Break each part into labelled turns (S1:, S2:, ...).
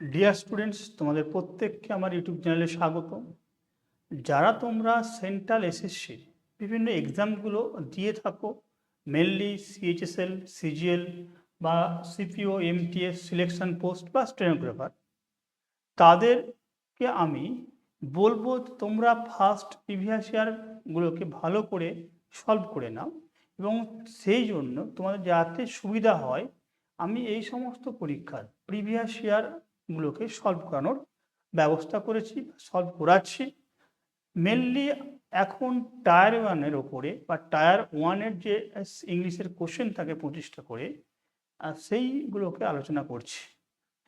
S1: Dear students তোমাদের প্রত্যেককে আমার ইউটিউব চ্যানেলে স্বাগত যারা তোমরা সেন্ট্রাল এসএসসি বিভিন্ন এক্সামগুলো দিয়ে থাকো মেনলি সিএইচএসএল সিজিএল বা সিপিও এমটিএস সিলেকশন পোস্ট বা স্টেনোগ্রাফার তাদেরকে আমি বলব তোমরা ফার্স্ট প্রিভিয়াস ইয়ারগুলোকে ভালো করে সলভ করে নাও এবং সেই জন্য তোমাদের যাতে সুবিধা হয়, আমি এই সমস্ত পরীক্ষার প্রিভিয়াস ইয়ারগুলোকে সলভ করানোর ব্যবস্থা করেছি সলভ করাচ্ছি। মেনলি এখন টায়ার ওয়ানের ওপরে বা টায়ার ওয়ানের যে ইংলিশের কোশ্চেন থাকে পঁচিশটা করে সেইগুলোকে আলোচনা করছি।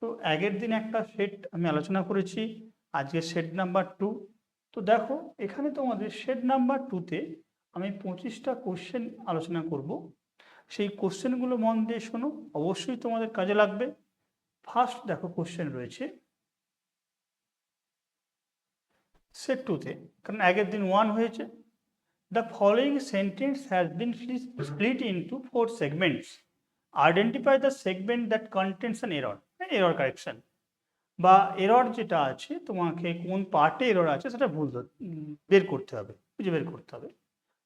S1: তো আগের দিন একটা সেট আমি আলোচনা করেছি, আজকে সেট নাম্বার টু তো দেখো, এখানে তোমাদের সেট নাম্বার টুতে আমি পঁচিশটা কোশ্চেন আলোচনা করব। সেই কোশ্চেনগুলো মন দিয়ে শোনো, অবশ্যই তোমাদের কাজে লাগবে। ফার্স্ট দেখো কোশ্চেন রয়েছে। সেট টুতে কারণ আগের দিন ওয়ান হয়েছে। The following sentence has been split into four segments identify the segment that contains an error error correction বা এরর যেটা আছে, তোমাকে কোন পার্টে এরর আছে সেটা ভুল বের করতে হবে, খুঁজে বের করতে হবে।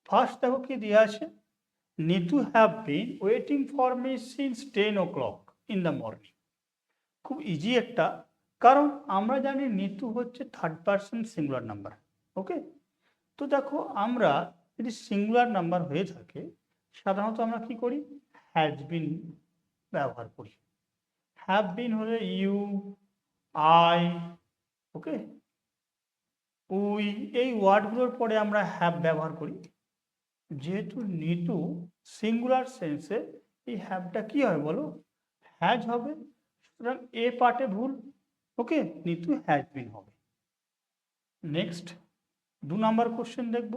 S1: ফার্স্ট দেখো কি দেওয়া আছে। Nitu have been waiting for me since ten o'clock in the morning খুব ইজি একটা। কারণ আমরা জানি নিতু হচ্ছে third person singular number okay তো দেখো আমরা যদি সিঙ্গুলার নাম্বার হয়ে থাকে, সাধারণত আমরা কি করি? হ্যাজ বিন ব্যবহার করি। হ্যাভ বিন হলে ইউ আই ওকে উই, এই ওয়ার্ডগুলোর পরে আমরা হ্যাভ ব্যবহার করি। যেহেতু নিতু সিঙ্গুলার সেন্সে এই হ্যাভটা কি হয় বলো? হ্যাজ হবে সুতরাং এ পার্টে ভুল, ওকে, নিতু হ্যাজ বিন হবে। নেক্সট দু নাম্বার কোশ্চেন দেখব।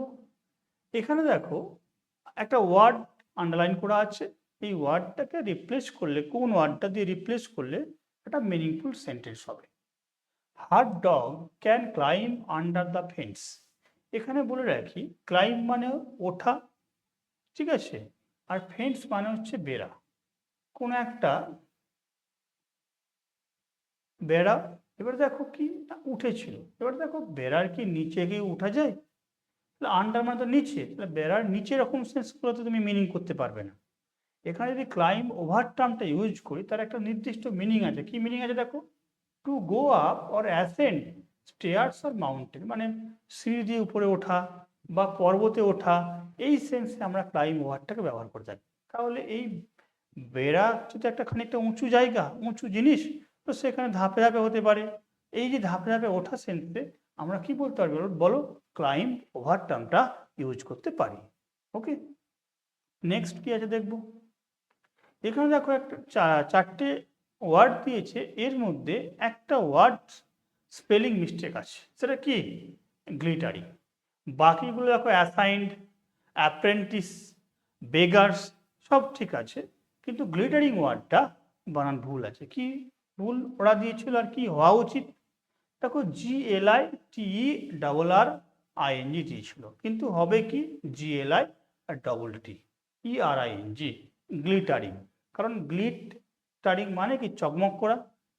S1: এখানে দেখো, একটা ওয়ার্ড আন্ডারলাইন করা আছে। এই ওয়ার্ডটাকে রিপ্লেস করলে, কোন ওয়ার্ডটা দিয়ে রিপ্লেস করলে, একটা মিনিংফুল সেন্টেন্স হবে। Hard dog can climb under the fence এখানে বলে রাখি ক্লাইম মানে ওঠা, ঠিক আছে? আর ফেন্স মানে হচ্ছে বেড়া। কোনো একটা বেড়া এবার দেখো কি না, উঠেছিল। এবার দেখো বেড়ার কি নিচে গিয়ে উঠা যায়? তাহলে আন্ডার মানে তো নিচে। তাহলে বেড়ার নিচে এরকম সেন্সগুলোতে তুমি মিনিং করতে পারবে না। এখানে যদি ক্লাইম ওভার টার্মটা ইউজ করি তার একটা নির্দিষ্ট মিনিং আছে। কি মিনিং আছে দেখো? To go up or ascend stairs R mountain মানে সিঁড়ি দিয়ে উপরে ওঠা বা পর্বতে ওঠা এই সেন্সে আমরা ক্লাইম ওভারটাকে ব্যবহার করে থাকি। তাহলে এই বেড়া যদি একটা খানিকটা উঁচু জায়গা উঁচু জিনিস তো সেখানে ধাপে ধাপে হতে পারে। এই যে ধাপে ধাপে ওঠা সেন্সে আমরা কি বলতে পারব বলো ক্লাইম ওভার টার্মটা ইউজ করতে পারি। ওকে নেক্সট কি আছে দেখব? এখানে দেখো একটা চারটে ওয়ার্ড দিয়েছে। এর মধ্যে একটা ওয়ার্ড স্পেলিং মিস্টেক আছে। সেটা কি? গ্লিটারি বাকিগুলো দেখো অ্যাসাইন্ড অ্যাপ্রেন্টিস বেগার্স সব ঠিক আছে। কিন্তু গ্লিটারিং ওয়ার্ডটা বানান ভুল আছে। কি? ভুল ওরা দিয়েছিল আর কি? হওয়া উচিত। দেখো G L I T double R I N G দিয়েছিল। কিন্তু হবে কি? G L I R double T E R I N G glittering কারণ গ্লিটারিং মানে কি? চকমক করা।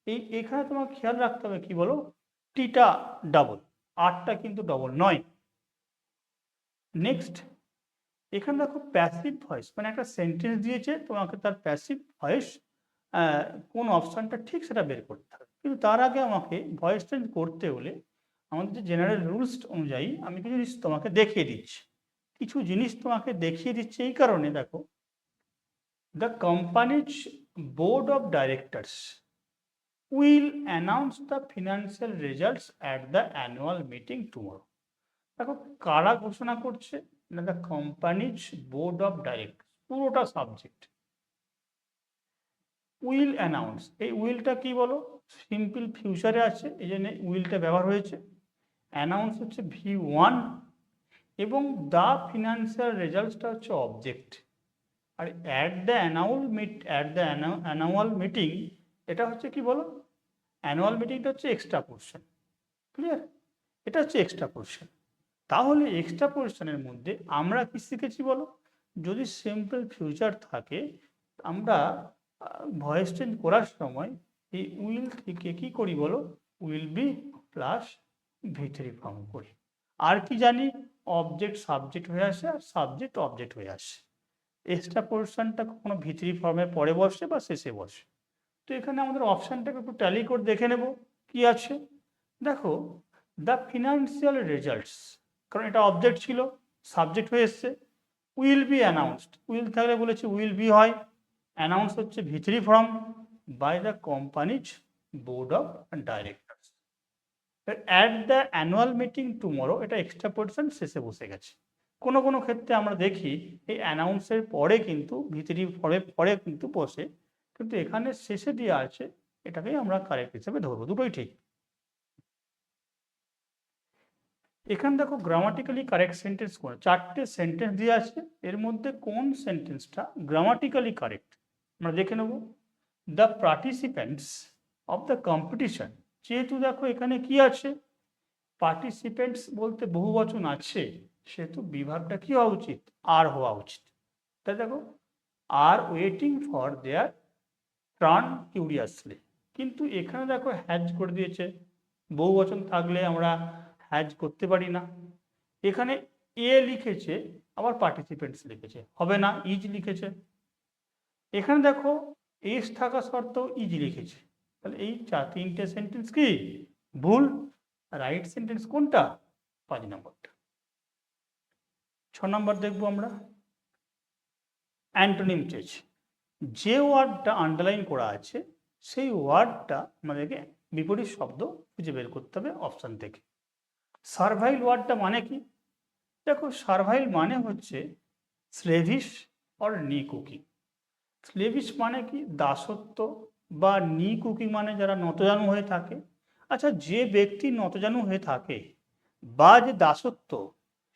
S1: এই, এখানে তোমার খেয়াল রাখতে হবে কি বলো? টিটা ডাবল আটটা কিন্তু ডবল নয়। নেক্সট এখানে দেখো প্যাসিভ ভয়েস মানে একটা সেন্টেন্স দিয়েছে, তোমাকে তার প্যাসিভ ভয়েস কোন অপশানটা ঠিক সেটা বের করতে হবে। কিন্তু তার আগে আমাকে ভয়েস চেঞ্জ করতে হলে আমাদের যে জেনারেল রুলস অনুযায়ী আমি কিছু জিনিস তোমাকে দেখিয়ে দিচ্ছি। কিছু জিনিস তোমাকে দেখিয়ে দিচ্ছে এই কারণে দেখো the company's board of directors will announce the financial results at the annual meeting tomorrow দেখো, কারা ঘোষণা করছে? না the company's board of director পুরোটা সাবজেক্ট উইল অ্যানাউন্স। এই উইলটা কি বলো? সিম্পল ফিউচারে আছে, এই জন্য উইলটা ব্যবহার হয়েছে। অ্যানাউন্স হচ্ছে ভি ওয়ান এবং দ্য ফিনান্সিয়াল রেজাল্টসটা হচ্ছে object. R at the annual meet, at the annual meeting, এটা হচ্ছে কি বলো? অ্যানুয়াল মিটিংটা হচ্ছে এক্সট্রা পোর্শন। ক্লিয়ার? এটা হচ্ছে এক্সট্রা পোর্শন। তাহলে এক্সট্রা পোর্শনের মধ্যে আমরা কি শিখেছি বলো? যদি সিম্পল ফিউচার থাকে, আমরা ভয়েস চেঞ্জ করার সময় এই উইল থেকে কি করি বলো? Will be plus V three form করি। আর কি জানি? অবজেক্ট সাবজেক্ট হয়ে আসে আর সাবজেক্ট অবজেক্ট হয়ে আসে। এক্সট্রা পোর্শনটা কখনো ভিতরি ফর্মে পরে বসে বা শেষে বসে। তো এখানে আমাদের অপশানটাকে একটু ট্যালি করে দেখে নেব কি আছে। দেখো, দ্য ফিনান্সিয়াল রেজাল্টস, কারণ এটা অবজেক্ট ছিল, সাবজেক্ট হয়ে এসছে, উইল বি অ্যানাউন্সড। উইল থাকলে বলেছে উইল বি হয়। অ্যানাউন্স হচ্ছে V three form by the company's board of directors at the annual meeting tomorrow এটা এক্সট্রা পোর্শন শেষে বসে গেছে। কোনো কোনো ক্ষেত্রে আমরা দেখি, এই অ্যানাউন্সের পরে কিন্তু, ভিতরি পরে পরে কিন্তু বসে, কিন্তু এখানে শেষে দেওয়া আছে, এটাকেই আমরা কারেক্ট হিসেবে ধরবো, দুটোই ঠিক। এখানে দেখো গ্রামাটিক্যালি কারেক্ট সেন্টেন্স কোন চারটে সেন্টেন্স দিয়ে আছে, এর মধ্যে কোন সেন্টেন্সটা গ্রামাটিক্যালি কারেক্ট আমরা দেখে নেব। The participants of the competition যেহেতু দেখো এখানে কি আছে? পার্টিসিপেন্টস বলতে বহু বচন আছে, সেহেতু বিভাগটা কি হওয়া উচিত? আর হওয়া উচিত। তাই দেখো আর ওয়েটিং ফর দেয়ার প্রাণ কিউরিয়াসলি কিন্তু এখানে দেখো হ্যাজ করে দিয়েছে। বহু বচন থাকলে আমরা হ্যাজ করতে পারি না। এখানে এ লিখেছে, আবার পার্টিসিপেন্টস লিখেছে। হবে না ইজ লিখেছে। এখানে দেখো এস থাকা সত্ত্বেও ইজ লিখেছে। তাহলে এই চার, তিনটে সেন্টেন্স কি? ভুল। রাইট সেন্টেন্স কোনটা? পাঁচ নম্বরটা। ছ নম্বর দেখব আমরা। অ্যান্টোনিম চেয়েছে যে ওয়ার্ডটা আন্ডারলাইন করা আছে, সেই ওয়ার্ডটা আমাদেরকে বিপরীত শব্দ খুঁজে বের করতে হবে অপশান থেকে। সার্ভাইল ওয়ার্ডটা মানে কি? দেখো সার্ভাইল মানে হচ্ছে স্লেভিশ অর নি কুকিং স্লেভিশ মানে কি? দাসত্ব বা নি কুকিং মানে যারা নতজানু হয়ে থাকে। আচ্ছা যে ব্যক্তি নতজানু হয়ে থাকে বা যে দাসত্ব,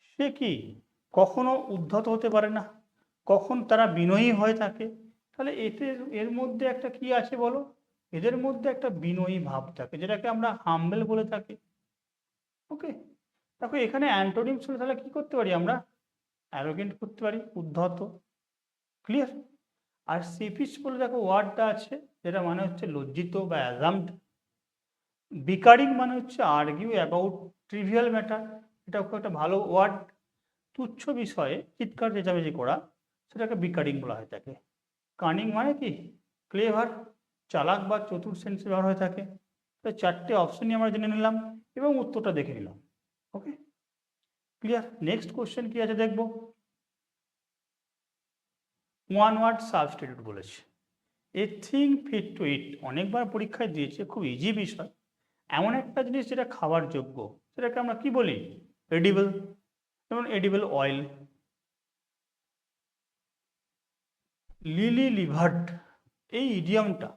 S1: সে কি কখনো উদ্ধত হতে পারে না? কখন তারা বিনয়ী হয়ে থাকে? তাহলে এতে এর মধ্যে একটা কি আছে বলো? এদের মধ্যে একটা বিনয়ী ভাব থাকে, যেটাকে আমরা হাম্বেল বলে থাকি। ওকে? দেখো, এখানে অ্যান্টোনিম ছিল তাহলে কি করতে পারি আমরা? অ্যারোগেন্ট করতে পারি, উদ্ধত। ক্লিয়ার? আর সেফিস বলে দেখো ওয়ার্ডটা আছে, যেটা মানে হচ্ছে লজ্জিত বা অ্যাজামড বিকারিং মানে হচ্ছে আর্গিউ অ্যাবাউট ট্রিভিয়াল ম্যাটার এটা খুব একটা ভালো ওয়ার্ড তুচ্ছ বিষয়ে চিৎকার চেঁচামেচি করা, সেটাকে বিকারিং বলা হয়ে থাকে কানিং মানে কি? ক্লেভার চালাক বা চতুর সেন্সে ব্যবহার হয়ে থাকে। তো চারটে অপশনই আমরা জেনে নিলাম এবং উত্তরটা দেখে নিলাম। ওকে ক্লিয়ার নেক্সট কোশ্চেন কি আছে দেখব? ওয়ান ওয়ার্ড সাবস্টিটিউট বলেছে। A thing fit to eat অনেকবার পরীক্ষায় দিয়েছে, খুব ইজি বিষয়। এমন একটা জিনিস যেটা খাবার যোগ্য, সেটাকে আমরা কি বলি? এডিবল যেমন এডিবল অয়েল লিলি লিভার্ট এই ইডিয়ামটা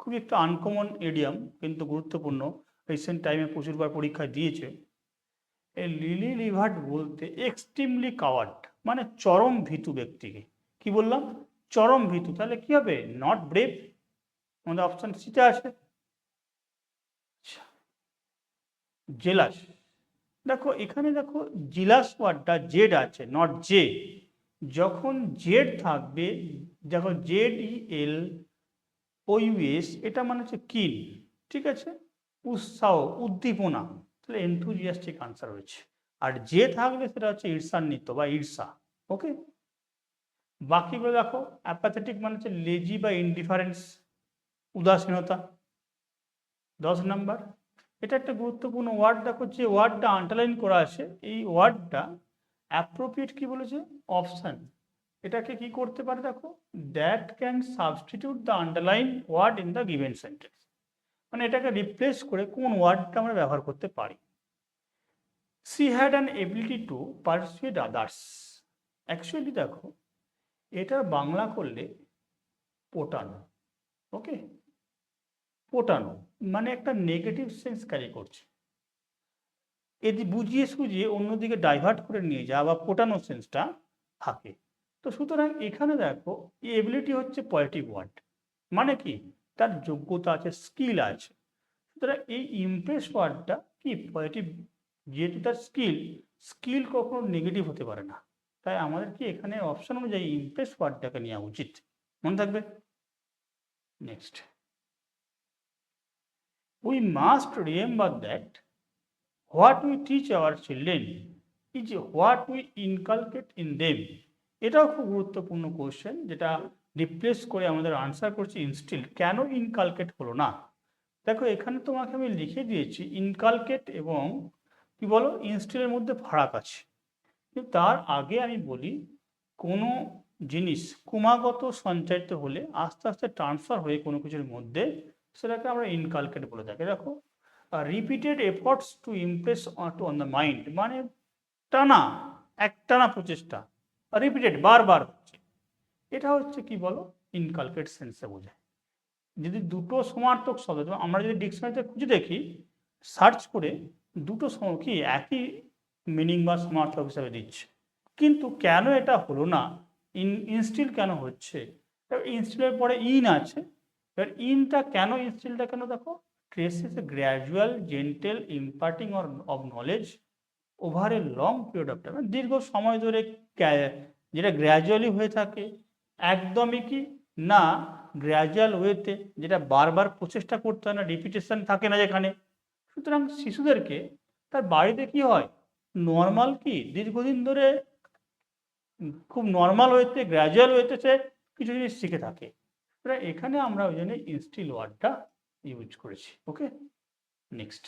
S1: খুবই একটা আনকমন ইডিয়াম কিন্তু গুরুত্বপূর্ণ। রিসেন্ট টাইমে প্রচুরবার পরীক্ষায় দিয়েছে। এই লিলি লিভার্ট বলতে এক্সট্রিমলি কাওয়ার্ড মানে চরম ভীতু ব্যক্তিকে। কি বললাম? চরম ভীতু। তাহলে কি হবে? নট ব্রেভ আমাদের অপশন সিতে আছে। জেলাস দেখো, এখানে দেখো জিলাস ওয়ার্ডটা জেড আছে নট জে যখন জেড থাকবে, দেখো জেড ই এল ও ইউএস এটা মানে হচ্ছে কিন ঠিক আছে? উৎসাহ, উদ্দীপনা। তাহলে এনথুজিয়াস্টিক আনসার হয়েছে আর যে থাকবে সেটা হচ্ছে ঈর্ষান্বিত বা ঈর্ষা ওকে বাকিগুলো দেখো অ্যাপাথেটিক মানে হচ্ছে লেজি বা ইনডিফারেন্স উদাসীনতা। দশ নাম্বার, এটা একটা গুরুত্বপূর্ণ ওয়ার্ড দেখো যে ওয়ার্ডটা আন্ডারলাইন করা আছে, এই ওয়ার্ডটা অ্যাপ্রোপ্রিয়েট কি বলেছে? অপশান এটাকে কি করতে পারে দেখো? That can substitute the underline word in the given sentence মানে এটাকে রিপ্লেস করে কোন ওয়ার্ডটা আমরা ব্যবহার করতে পারি। She had an ability to persuade others actually দেখো এটার বাংলা করলে পোটানো, ওকে? পোটানো মানে একটা নেগেটিভ সেন্স ক্যারি করছে। এদি বুঝিয়ে সুঝিয়ে অন্যদিকে ডাইভার্ট করে নিয়ে যাওয়া বা পোটানো সেন্সটা থাকে। তো সুতরাং এখানে দেখো এবিলিটি হচ্ছে পজিটিভ ওয়ার্ড মানে কি? তার যোগ্যতা আছে স্কিল আছে। সুতরাং এই ইমপ্রেস ওয়ার্ডটা কি? পজিটিভ যেহেতু তার স্কিল স্কিল কখনো নেগেটিভ হতে পারে না। তাই আমাদের কি এখানে অপশন অনুযায়ী ইমপ্রেস ওয়ার্ডটাকে নেওয়া উচিত। মনে থাকবে? Next we must remember that what we teach our children is what we inculcate in them এটাও খুব গুরুত্বপূর্ণ কোশ্চেন যেটা রিপ্লেস করে আমাদের আনসার করছি ইনস্টিল কেন ইনকালকেট হলো না? দেখো, এখানে তোমাকে আমি লিখে দিয়েছি ইনকালকেট এবং কি বলো? ইনস্টিলের মধ্যে ফারাক আছে। কিন্তু তার আগে আমি বলি, কোনো জিনিস ক্রমাগত সঞ্চারিত হলে আস্তে আস্তে ট্রান্সফার হয়ে কোনো কিছুর মধ্যে সেটাকে আমরা ইনকালকেট বলে থাকি। দেখো repeated efforts to impress to on the mind মানে টানা, একটানা প্রচেষ্টা রিপিটেড বারবার হচ্ছে। এটা হচ্ছে কি বলো? ইনকালকেট সেন্সে বোঝায়। যদি দুটো সমার্থক শব্দ আমরা যদি ডিকশনারিতে খুঁজে দেখি সার্চ করে দুটো কি, একই মিনিং বা সমার্থক হিসাবে দিচ্ছে। কিন্তু কেন এটা হলো না? ইন, ইনস্টিল কেন হচ্ছে? ইনস্টিলের পরে ইন আছে। এবার ইনটা কেন ইনস্টিলটা কেন দেখো? Traces a gradual gentle imparting or of knowledge over a long period of time দীর্ঘ সময় ধরে যেটা গ্র্যাজুয়ালি হয়ে থাকে, একদমই কি? না গ্র্যাজুয়াল ওয়েতে যেটা বারবার প্রচেষ্টা করতে হয় না রিপিটেশন থাকে না যেখানে। সুতরাং শিশুদেরকে তার বাড়িতে কি হয়? নর্মাল কি? দীর্ঘদিন ধরে খুব নর্মাল ওয়েতে গ্র্যাজুয়াল সে কিছু জিনিস শিখে থাকে। এখানে আমরা ওই জন্য ইনস্টিল ওয়ার্ডটা ইউজ করেছি ওকে নেক্সট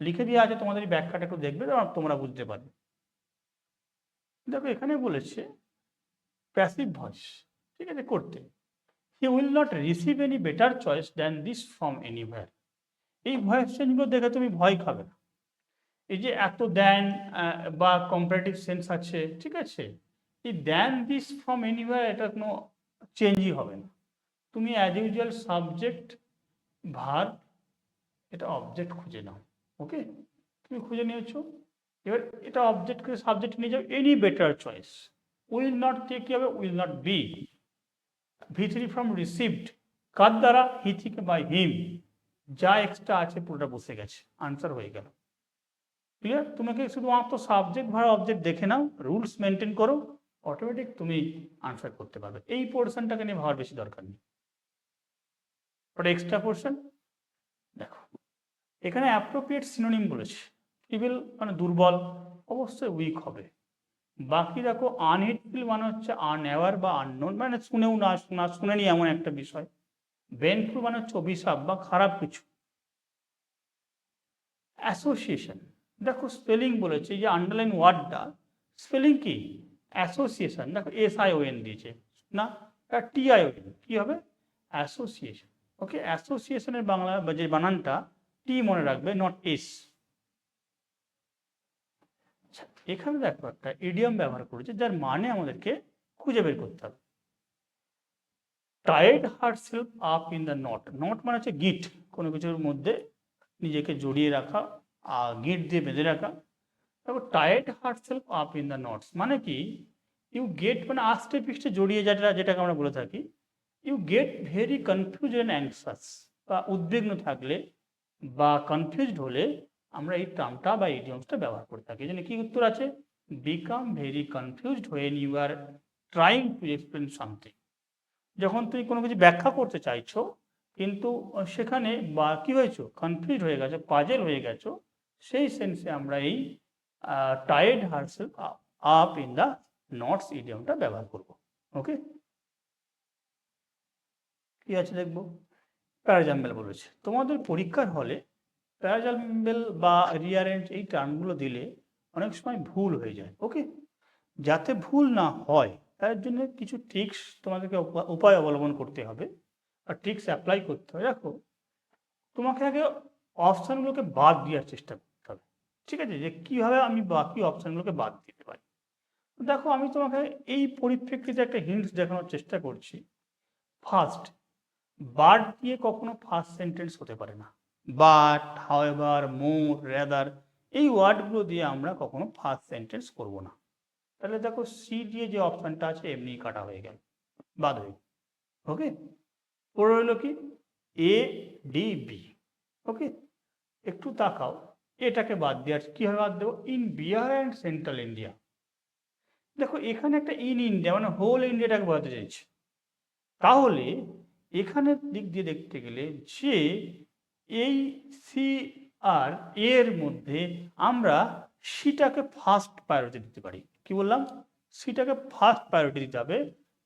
S1: লিখে দিয়ে আছে, তোমাদের ব্যাখ্যাটা একটু দেখবে তোমরা বুঝতে পারবে। দেখো, এখানে বলেছে প্যাসিভ ভয়েস ঠিক আছে, করতে। He will not receive any better choice than this from anywhere এই ভয়েস চেঞ্জগুলো দেখে তুমি ভয় খাবে না। এই যে এত দেন বা কম্পারেটিভ সেন্স আছে, ঠিক আছে? এই দেন দিস ফ্রম এনিওয়ার এটা কোনো চেঞ্জই হবে না। তুমি অ্যাজ ইউজুয়াল সাবজেক্ট ভার এটা অবজেক্ট খুঁজে নাও ওকে তুমি খুঁজে নিয়েছো। এবার এটা অবজেক্ট করে সাবজেক্ট নিয়ে যাও any better choice will not থেকে কী হবে? Will not be V three from received কার দ্বারা? হি থেকে বাই হিম যা এক্সট্রা আছে, পুরোটা বসে গেছে। আনসার হয়ে গেল। ক্লিয়ার তোমাকে শুধুমাত্র সাবজেক্ট ভাড়া অবজেক্ট দেখে নাও রুলস মেনটেন করো অটোমেটিক তুমি আনসার করতে পারবে। এই পোর্শনটাকে নিয়ে ভাবার বেশি দরকার নেই। এক্সট্রা পোর্শন দেখো, এখানে অ্যাপ্রোপ্রিয়েট সিনোনিম বলেছে। ফিবিল মানে দুর্বল, অবশ্যই উইক হবে। বাকি দেখো আনহিটফুল মানে হচ্ছে আনঅ্যাওয়ার বা আননোন মানে শুনেও না শোনা শুনেনি এমন একটা বিষয়। বেনফুল মানে হচ্ছে অভিশাপ বা খারাপ কিছু। অ্যাসোসিয়েশন দেখো স্পেলিং বলেছে যে আন্ডারলাইন ওয়ার্ডটা স্পেলিং কি? অ্যাসোসিয়েশন দেখো এস আই ও এন দিয়েছে, না টি আই ও এন কী হবে? অ্যাসোসিয়েশন ওকে অ্যাসোসিয়েশনের বাংলা যে বানানটা টি মনে রাখবে নট এস আচ্ছা এখানে দেখো একটা ইডিয়াম ব্যবহার করেছে, যার মানে আমাদেরকে খুঁজে বের করতে হবে। Tied herself up in the knot knot মানে হচ্ছে গিট কোনো কিছুর মধ্যে নিজেকে জড়িয়ে রাখা গিট দিয়ে বেঁধে রাখা। তারপর tied herself up in the knots মানে কি? ইউ গেট মানে আস্তে পিষ্টে জড়িয়ে যেটা, যেটাকে আমরা বলে থাকি। You get very confuse and anxious বা উদ্বিগ্ন থাকলে বা কনফিউজড হলে আমরা এই টার্মটা বা ইডিয়মসটা ব্যবহার করে থাকি। জন্য কি উত্তর আছে? Become very confused when you are trying to explain something যখন তুমি কোনো কিছু ব্যাখ্যা করতে চাইছো, কিন্তু সেখানে বা কি হয়েছো? কনফিউজ হয়ে গেছো পাজেল হয়ে গেছো সেই সেন্সে আমরা এই tied herself up in the knots ইডিয়মটা ব্যবহার করব ওকে কি আছে দেখব? প্যারাজাম্বেল বলেছে। তোমাদের পরীক্ষার হলে প্যারাজাম্বেল বা রিয়ারেঞ্জ এই টার্মগুলো দিলে অনেক সময় ভুল হয়ে যায় ওকে যাতে ভুল না হয়, তার জন্য কিছু ট্রিক্স তোমাদেরকে উপায় অবলম্বন করতে হবে। আর ট্রিক্স অ্যাপ্লাই করতে হবে। দেখো, তোমাকে আগে অপশানগুলোকে বাদ দেওয়ার চেষ্টা হবে ঠিক আছে? যে কীভাবে আমি বাকি অপশানগুলোকে বাদ দিতে পারি? দেখো, আমি তোমাকে এই পরিপ্রেক্ষিতে একটা হিন্টস দেখানোর চেষ্টা করছি। ফার্স্ট বাট দিয়ে কখনো ফার্স্ট সেন্টেন্স হতে পারে না। বাট হাওয়েভার মোর রেদার এই ওয়ার্ডগুলো দিয়ে আমরা কখনো ফার্স্ট সেন্টেন্স করব না। তাহলে দেখো সি দিয়ে যে অপশানটা আছে এমনি কাটা হয়ে গেল। বাদ হয়ে ওকে পরে রইল কি? এ ডি বি ওকে একটু তাকাও। এটাকে বাদ দেওয়ার কীভাবে বাদ দেবো? In Bihar and central India দেখো, এখানে একটা ইন ইন্ডিয়া মানে হোল ইন্ডিয়াটাকে বোঝাতে চাইছে। তাহলে এখানের দিক দিয়ে দেখতে গেলে যে এই সি আর এর মধ্যে আমরা সিটাকে ফার্স্ট প্রায়োরিটি দিতে পারি। কি বললাম? সিটাকে ফার্স্ট প্রায়োরিটি দিতে হবে।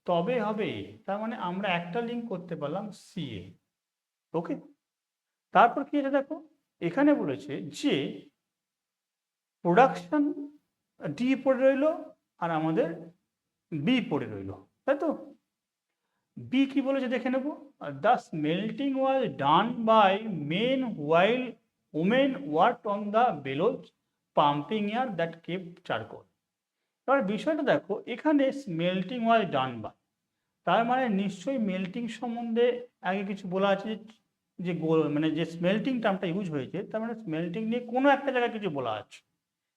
S1: তবে হবে। তার মানে আমরা একটা লিঙ্ক করতে পারলাম সি এ ওকে তারপর কি এটা দেখো? এখানে বলেছে যে প্রোডাকশন ডি পড়ে রইল আর আমাদের বি পড়ে রইল, তাই তো? বি কি বলেছে দেখে নেব? The smelting was done by men while women work on the bellows pumping air that kept charcoal এবার বিষয়টা দেখো, এখানে স্মেল্টিং ওয়াজ ডান বাই তার মানে নিশ্চয়ই মেল্টিং সম্বন্ধে আগে কিছু বলা আছে যে- যে মানে যে স্মেল্টিং টার্মটা ইউজ হয়েছে, তার মানে স্মেল্টিং নিয়ে কোনো একটা জায়গায় কিছু বলা আছে।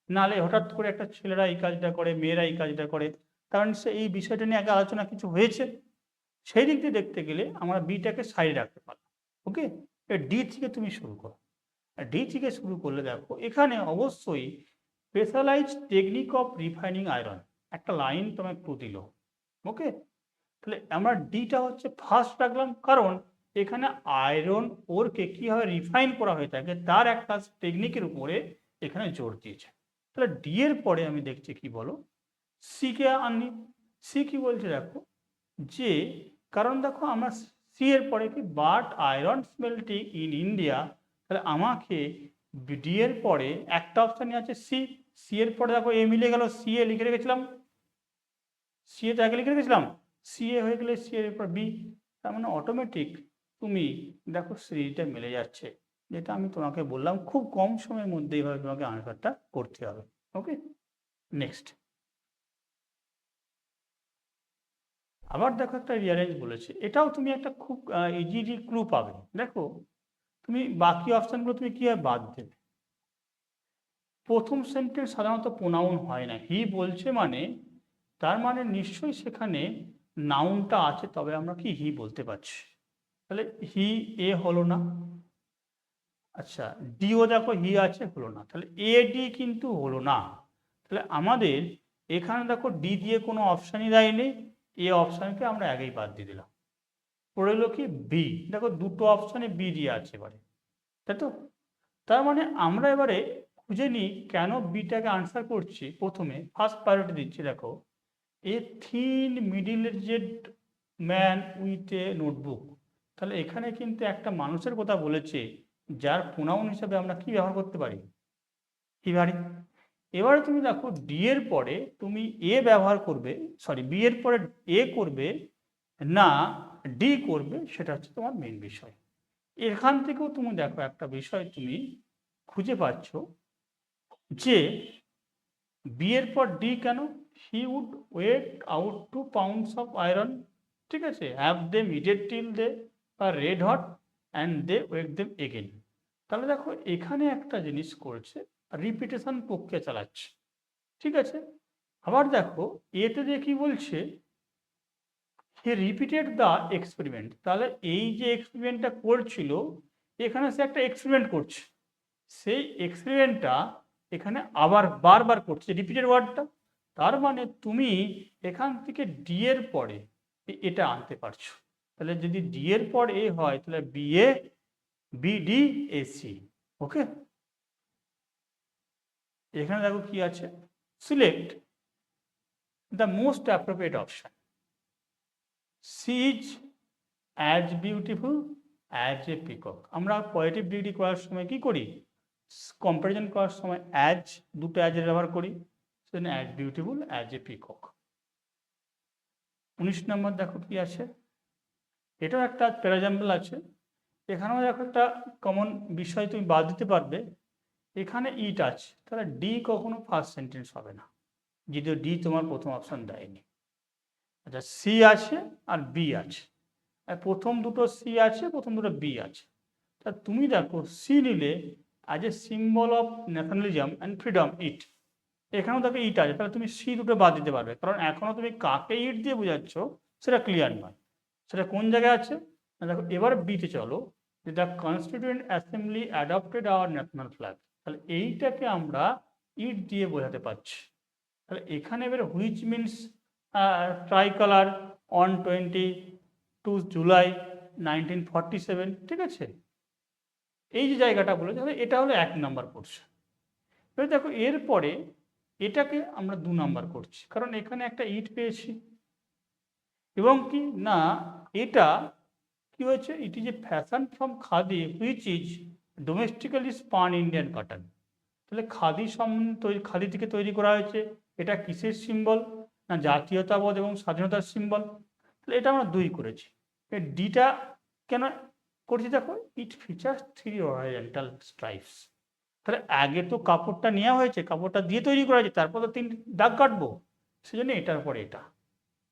S1: নালে হঠাৎ করে একটা ছেলেরা এই কাজটা করে, মেয়েরা এই কাজটা করে কারণ সে এই বিষয়টা নিয়ে আগে আলোচনা কিছু হয়েছে। সেই দিক দিয়ে দেখতে গেলে আমরা বিটাকে সাইডে রাখতে পারলাম ওকে ডি থেকে তুমি শুরু করো। ডি থেকে শুরু করলে দেখো, এখানে অবশ্যই specialise technique of refining iron একটা লাইন তোমায় একটু দিল ওকে তাহলে আমরা ডিটা হচ্ছে ফার্স্ট রাখলাম, কারণ এখানে আয়রন ওরকে কীভাবে রিফাইন করা হয়ে থাকে, তার একটা টেকনিকের উপরে এখানে জোর দিয়েছে। তাহলে ডি এর পরে আমি দেখছি কি বলো? সিকে আনি সি কি বলছে দেখো? যে, কারণ দেখো আমরা সি এর পরে কি but iron smelting in India তাহলে আমাকে ডি এর পরে একটা অপশানই আছে সি সি এর পরে দেখো এ মিলে গেল সি এ লিখে রেখেছিলাম। সি এ আগে লিখে রেখেছিলাম। সি এ হয়ে গেলে সি এর পর বি তার মানে অটোমেটিক তুমি দেখো সিটা মিলে যাচ্ছে। যেটা আমি তোমাকে বললাম, খুব কম সময়ের মধ্যে এইভাবে তোমাকে আনসারটা করতে হবে ওকে নেক্সট আবার দেখো একটা রিয়ারেঞ্জ বলেছে। এটাও তুমি একটা খুব ইজিলি ক্লু পাবে। দেখো, তুমি বাকি অপশানগুলো তুমি কীভাবে বাদ দেবে? প্রথম সেন্টেন্স সাধারণত প্রোনাউন হয় না। হি বলছে মানে তার মানে নিশ্চয়ই সেখানে নাউনটা আছে, তবে আমরা কি হি বলতে পারছি? তাহলে হি এ হলো না। আচ্ছা ডিও দেখো হি আছে, হলো না। তাহলে এ ডি কিন্তু হলো না। তাহলে আমাদের এখানে দেখো ডি দিয়ে কোনো অপশানই দেয়নি এ অপশানকে আমরা আগেই বাদ দিয়ে দিলাম। পড়ে হলো কি? বি দেখো দুটো অপশানে বি দিয়ে আছে এবারে। তাই তো? তার মানে আমরা এবারে খুঁজে নিই কেন বিটাকে আনসার করছি। প্রথমে ফার্স্ট প্রায়োরিটি দিচ্ছি, দেখো। A thin middle aged man with a notebook তাহলে এখানে কিন্তু একটা মানুষের কথা বলেছে, যার প্রোনাউন হিসাবে আমরা কি ব্যবহার করতে পারি? কি পারি? এবারে তুমি দেখো ডি এর পরে তুমি এ ব্যবহার করবে সরি বি এর পরে এ করবে, না ডি করবে, সেটা হচ্ছে তোমার মেন বিষয়। এখান থেকেও তুমি দেখো একটা বিষয় তুমি খুঁজে পাচ্ছ যে বি এর পর ডি কেন? He would weight out two pounds of iron ঠিক আছে? Have them heated till they were red hot and they wake them again তাহলে দেখো এখানে একটা জিনিস করছে রিপিটেশন প্রক্রিয়া চালাচ্ছে। ঠিক আছে? আবার দেখো, এতে যে কি বলছে? হি রিপিটেড দ্য এক্সপেরিমেন্ট তাহলে এই যে এক্সপেরিমেন্টটা করছিল, এখানে সে একটা এক্সপেরিমেন্ট করছে। সেই এক্সপেরিমেন্টটা এখানে আবার বারবার করছে রিপিটেড ওয়ার্ডটা তার মানে তুমি এখান থেকে ডি এর পরে এটা আনতে পারছ। তাহলে যদি ডি এর পর এ হয়, তাহলে B A B D A C okay এখানে দেখো কি আছে? Select the most appropriate option C is as beautiful as a peacock আমরা পজিটিভ ডিগ্রি করার সময় কি করি? কম্পারিজন করার সময় অ্যাজ দুটো অ্যাজের ব্যবহার করি। সেজন্য as beautiful as a peacock উনিশ নম্বর দেখো কি আছে? এটাও একটা প্যারাজাম্পল আছে। এখানেও দেখো একটা কমন বিষয় তুমি বাদ দিতে পারবে। এখানে ইট আছে, তাহলে ডি কখনো ফার্স্ট সেন্টেন্স হবে না। যদিও ডি তোমার প্রথম অপশন দেয়নি। আচ্ছা সি আছে আর বি আছে। আর প্রথম দুটো সি আছে, প্রথম দুটো বি আছে। তা তুমি দেখো সি নিলে as a symbol of nationalism and freedom it এখানেও দেখো ইট আছে, তাহলে তুমি সি দুটো বাদ দিতে পারবে। কারণ এখনও তুমি কাকে ইট দিয়ে বোঝাচ্ছ, সেটা ক্লিয়ার নয়। সেটা কোন জায়গায় আছে? দেখো, এবার বিতে চলো, যে the constituent assembly adopted our national flag তাহলে এইটাকে আমরা ইট দিয়ে বোঝাতে পারছি। তাহলে এখানে এবার which means tricolour on twenty two July nineteen forty seven ঠিক আছে? এই যে জায়গাটা বলে, তাহলে এটা হলো এক নাম্বার পোর্শন এবার দেখো, এরপরে এটাকে আমরা দু নাম্বার করছি, কারণ এখানে একটা ইট পেয়েছি। এবং কি? না এটা কি হয়েছে? It is a fashion from khadi which is domestically spun Indian cotton তাহলে খাদি তৈরি, খাদি থেকে তৈরি করা হয়েছে। এটা কিসের সিম্বল না জাতীয়তাবোধ এবং স্বাধীনতার সিম্বল তাহলে এটা আমরা দুই করেছি। ডিটা কেন করছি দেখো? It features three oriental stripes তাহলে আগে তো কাপড়টা নেওয়া হয়েছে, কাপড়টা দিয়ে তৈরি করা হয়েছে, তারপর তো তিন দাগ কাটবো। সেজন্য এটার পরে এটা।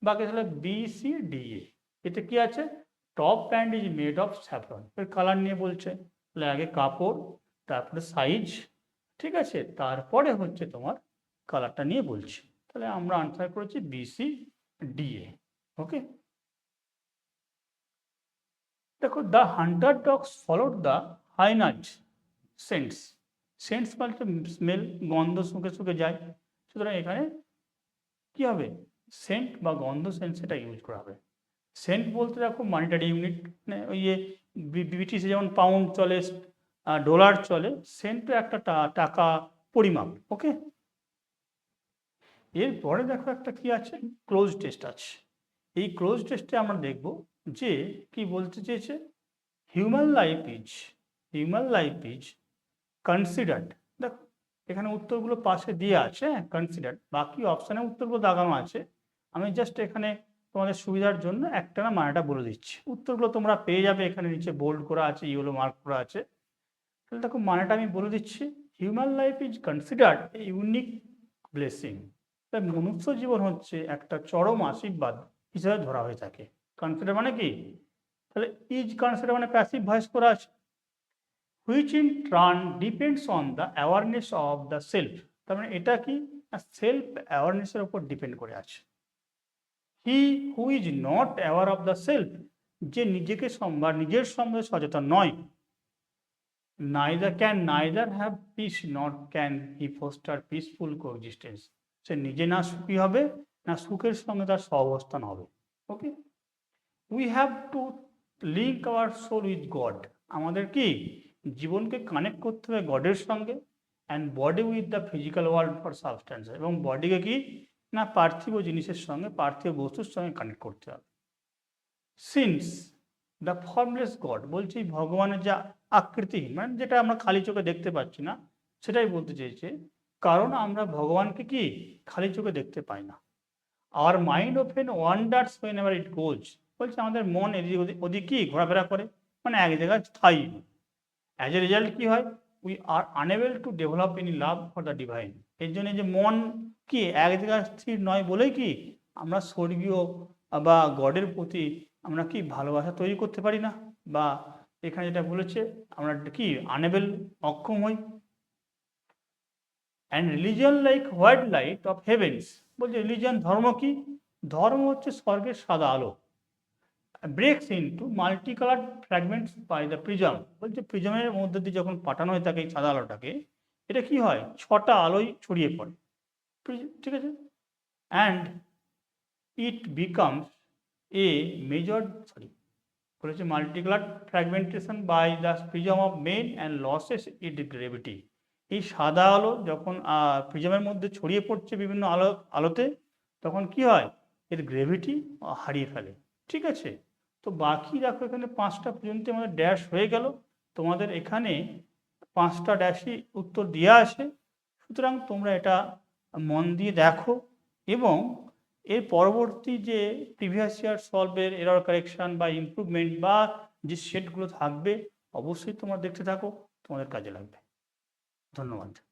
S1: বাকি তাহলে বি সি ডি এ এতে কি আছে? Top pant is made of saffron এর কালার নিয়ে বলছে। তাহলে আগে কাপড়, তারপরে সাইজ ঠিক আছে? তারপরে হচ্ছে তোমার কালারটা নিয়ে বলছি। তাহলে আমরা আনসার করেছি B C D A okay দেখো the hunter dogs followed the হাইনাট scents scents বলতে স্মেল গন্ধ শুকে শুকে যায়। সুতরাং এখানে কি হবে? সেন্ট বা গন্ধ সেন্ট সেটা ইউজ করা হবে। সেন্ট বলতে দেখো মানিটারি ইউনিট মানে ওই যে ব্রিটিশে যেমন পাউন্ড চলে ডলার চলে সেন্টও একটা টাকা পরিমাপ ওকে এরপরে দেখো একটা কি আছে? ক্লোজ টেস্ট আছে। এই ক্লোজ টেস্টে আমরা দেখব যে কি বলতে চেয়েছে? Human life is human life is considered দেখো, এখানে উত্তরগুলো পাশে দিয়ে আছে হ্যাঁ কনসিডার্ড বাকি অপশানে উত্তরগুলো দাগানো আছে। আমি জাস্ট এখানে তোমাদের সুবিধার জন্য একটা না মানেটা বলে দিচ্ছি। উত্তরগুলো তোমরা পেয়ে যাবে এখানে নিচে বোল্ড করা আছে ইয়েলো মার্ক করা আছে। তাহলে দেখো মানেটা আমি বলে দিচ্ছি human life is considered a unique blessing তাই মনুষ্য জীবন হচ্ছে একটা চরম আশীর্বাদ হিসেবে ধরা হয়ে থাকে। কনসিডার মানে কি? তাহলে ইজ কনসিডার মানে প্যাসিভ ভয়েস করা আছে। Which in turn depends on the awareness of the self তার মানে এটা কি? সেলফ অ্যাওয়ারনেসের উপর ডিপেন্ড করে আছে। He who is not aware of the self যে নিজেকে বা নিজের সম্বন্ধে সচেতন নয়। Neither can neither have peace not can he foster peaceful coexistence সে নিজে না সুখী হবে, না সুখের সঙ্গে তার সহাবস্থান হবে। Okay we have to link our soul with God আমাদের কি? জীবনকে কানেক্ট করতে হবে গডের সঙ্গে। And body with the physical world for substance এবং বডিকে কি? না, পার্থিব জিনিসের সঙ্গে, পার্থিব বস্তুর সঙ্গে কানেক্ট করতে হবে। সিন্স দ্য ফর্মলেস গড বলছি ভগবানের যা আকৃতি মানে যেটা আমরা খালি চোখে দেখতে পাচ্ছি না, সেটাই বলতে চেয়েছে কারণ আমরা ভগবানকে কি খালি চোখে দেখতে পাই না। আর mind open wonders whenever it goes বলছে আমাদের মন এদিক ওদিক কি ঘোরাফেরা করে মানে এক জায়গায় স্থায়ী অ্যাজ এ রেজাল্ট কি হয় we are unable to develop in love for the divine এর জন্য যে মন কি? এক জায়গায় স্থির নয় বলেই কি আমরা স্বর্গীয় বা গডের প্রতি আমরা কি ভালোবাসা তৈরি করতে পারি না? বা এখানে যেটা বলেছে, আমরা কি আনেবেল অক্ষম হই and religion like white light of heavens বলছে রিলিজিয়ান ধর্ম কি? ধর্ম হচ্ছে স্বর্গের সাদা আলো। Breaks into multi colour fragments by the prism বলছে প্রিজমের মধ্যে দিয়ে যখন পাঠানো হয় থাকে এই সাদা আলোটাকে, এটা কি হয়? ছটা আলোই ছড়িয়ে পড়ে। ঠিক আছে? And it becomes a major sorry বলেছে multicolour fragmentation by the prism of men and loses it gravity এই সাদা আলো যখন প্রিজমের মধ্যে ছড়িয়ে পড়ছে বিভিন্ন আলো, আলোতে, তখন কি হয়? এর গ্রেভিটি হারিয়ে ফেলে। ঠিক আছে? তো বাকি দেখো এখানে পাঁচটা পর্যন্ত আমাদের ড্যাশ হয়ে গেল। তোমাদের এখানে পাঁচটা ড্যাশই উত্তর দেওয়া আছে সুতরাং তোমরা এটা মন দিয়ে দেখো এবং এর পরবর্তী যে প্রিভিয়াস ইয়ার সলভের এরর কারেকশান বা ইম্প্রুভমেন্ট বা যে সেটগুলো থাকবে, অবশ্যই তোমরা দেখতে থাকো, তোমাদের কাজে লাগবে। ধন্যবাদ।